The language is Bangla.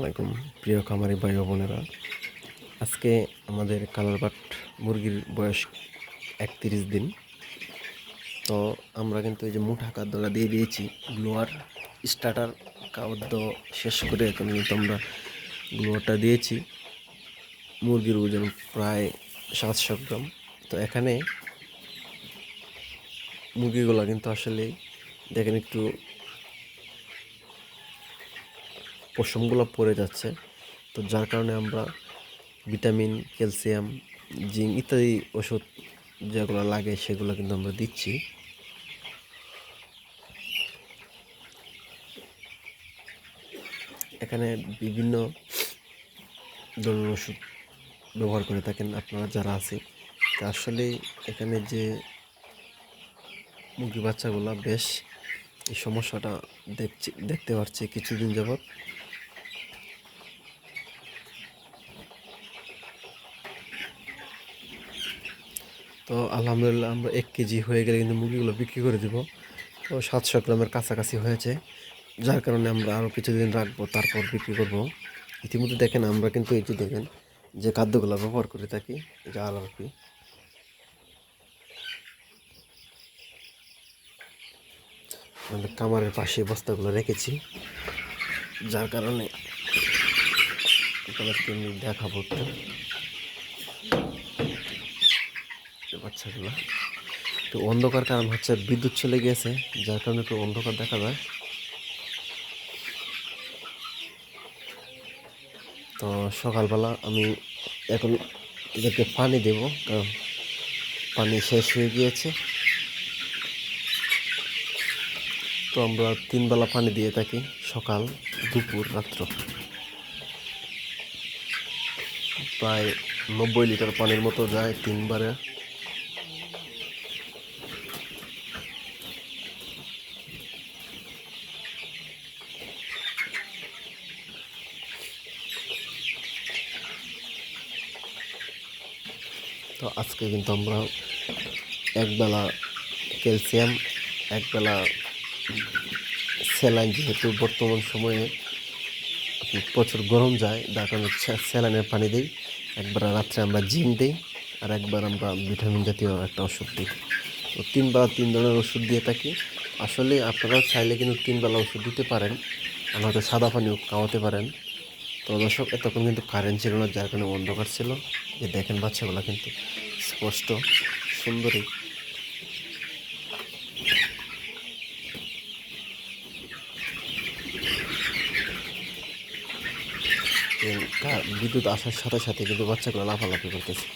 আলাইকুম, প্রিয় খামারি ভাই বোনেরা। আজকে আমাদের কালারবাট মুরগির বয়স একত্রিশ দিন। তো আমরা কিন্তু এই যে মুঠা খাদ্যটা দিয়ে দিয়েছি, গ্লোয়ার স্টার্টার খাদ্য শেষ করে এখন কিন্তু আমরা গ্লোয়ারটা দিয়েছি। মুরগির ওজন প্রায় সাতশো গ্রাম। তো এখানে মুরগিগুলো কিন্তু আসলে দেখেন একটু পশমগুলো পড়ে যাচ্ছে। তো যার কারণে আমরা ভিটামিন, ক্যালসিয়াম, জিঙ্ক ইত্যাদি ওষুধ যেগুলো লাগে সেগুলো কিন্তু আমরা দিচ্ছি। এখানে বিভিন্ন ধরনের ওষুধ ব্যবহার করে থাকেন আপনারা যারা আছে। তা আসলে এখানে যে মুরগি বাচ্চাগুলো বেশ এই সমস্যাটা দেখছি, দেখতে পাচ্ছি কিছুদিন যাবৎ। তো আলহামদুলিল্লাহ আমরা এক কেজি হয়ে গেলে কিন্তু মুরগিগুলো বিক্রি করে দিব। তো সাতশো গ্রামের কাছাকাছি হয়েছে। যার কারণে আমরা আরও কিছুদিন রাখব, তারপর বিক্রি করব। ইতিমধ্যে দেখেন আমরা কিন্তু এই যে দেখেন যে খাদ্যগুলো ব্যবহার করে থাকি, এই যে আলারপি আমাদের কামারের পাশে বস্তাগুলো রেখেছি। যার কারণে আপনাদেরকে আমি দেখাবো একটু যে বাচ্চাগুলো তো অন্ধকার কারণ হচ্ছে বিদ্যুৎ চলে গিয়েছে যার কারণে একটু অন্ধকার দেখা যায়। তো সকালবেলা আমি এখন এদেরকে পানি দেব, কারণ পানি শেষ হয়ে গিয়েছে। তো আমরা তিনবেলা পানি দিয়ে থাকি সকাল, দুপুর, রাত্র। প্রায় নব্বই লিটার পানির মতো যায় তিনবারে। তো আজকে কিন্তু আমরা একবেলা ক্যালসিয়াম, একবেলা স্যালাইন যেহেতু বর্তমান সময়ে প্রচুর গরম যায়, যার কারণে স্যালাইনের পানি দিই। একবার রাত্রে আমরা জিম দিই আর একবার আমরা ভিটামিন জাতীয় একটা ওষুধ দিই। তো তিনবার তিন ধরনের ওষুধ দিয়ে থাকি। আসলে আপনারা চাইলে কিন্তু তিন বেলা ওষুধ দিতে পারেন। আর হয়তো সাদা পানিও খাওয়াতে পারেন। তো দর্শক, এতক্ষণ কিন্তু কারেন্ট ছিল না, যার কারণে অন্ধকার ছিল। যে দেখেন বাচ্চাগুলো কিন্তু স্পষ্ট, সুন্দরী। বিদ্যুৎ আসার সাথে সাথে কিন্তু বাচ্চাগুলো লাফালাফি করতেছে।